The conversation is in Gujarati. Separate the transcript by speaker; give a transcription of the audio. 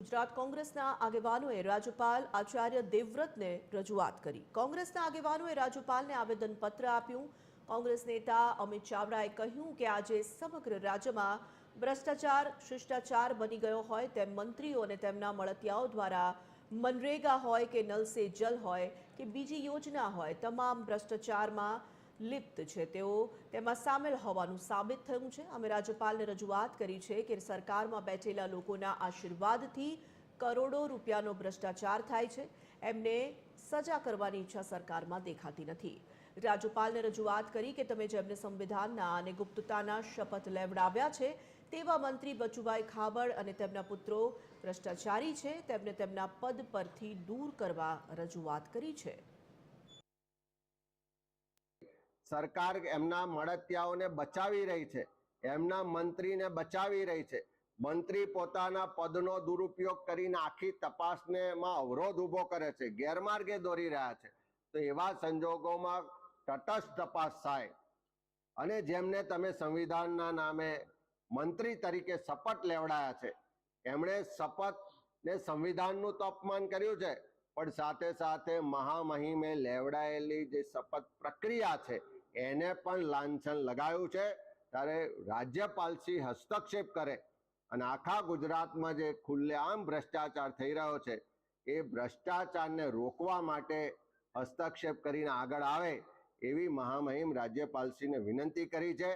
Speaker 1: ગુજરાત કોંગ્રેસના આગેવાનોએ રાજ્યપાલ આચાર્ય દેવવ્રતને રજૂઆત કરી. કોંગ્રેસના આગેવાનોએ રાજ્યપાલને આવેદનપત્ર આપ્યું. કોંગ્રેસ નેતા અમિત ચાવડાએ કહ્યું કે આજે સમગ્ર રાજ્યમાં ભ્રષ્ટાચાર, શિષ્ટાચાર બની ગયો હોય તેમ મંત્રીઓ અને તેમના મળતિયાઓ દ્વારા મનરેગા હોય કે નલ જલ હોય કે બીજી યોજના હોય, તમામ ભ્રષ્ટાચારમાં લિપ્ત છે. તેઓ તેમાં સામેલ હોવાનું સાબિત થયું છે. અમે રાજ્યપાલને રજૂઆત કરી છે કે સરકારમાં બેઠેલા લોકોના આશીર્વાદથી કરોડો રૂપિયાનો ભ્રષ્ટાચાર થાય છે. એમને સજા કરવાની ઈચ્છા સરકારમાં દેખાતી નથી. રાજ્યપાલને રજૂઆત કરી કે તમે જેમને સંવિધાનના અને ગુપ્તતાના શપથ લેવડાવ્યા છે, તેવા મંત્રી બચુભાઈ ખાબડ અને તેમના પુત્રો ભ્રષ્ટાચારી છે. તેમને તેમના પદ પરથી દૂર કરવા રજૂઆત કરી છે.
Speaker 2: સરકાર એમના મળતિયાઓને બચાવી રહી છે, એમના મંત્રીને બચાવી રહી છે. મંત્રી પોતાના પદનો દુરુપયોગ કરીને આખી તપાસને માં અવરોધ ઊભો કરે છે, ગેરમાર્ગે દોરી રહ્યા છે. તો એવા સંજોગોમાં તટસ્થ તપાસ થાય. અને જેમને તમે સંવિધાનના નામે મંત્રી તરીકે શપથ લેવડાયા છે, એમણે શપથ ને સંવિધાનનું તો અપમાન કર્યું છે, પણ સાથે સાથે મહામહિમે લેવડાયેલી જે શપથ પ્રક્રિયા છે એને પણ લાંછન લગાવ્યું છે. ત્યારે રાજ્યપાલશ્રી હસ્તક્ષેપ કરે અને આખા ગુજરાતમાં જે ખુલ્લેઆમ ભ્રષ્ટાચાર થઈ રહ્યો છે, એ ભ્રષ્ટાચારને રોકવા માટે હસ્તક્ષેપ કરીને આગળ આવે એવી મહામહિમ રાજ્યપાલશ્રીને વિનંતી કરી છે.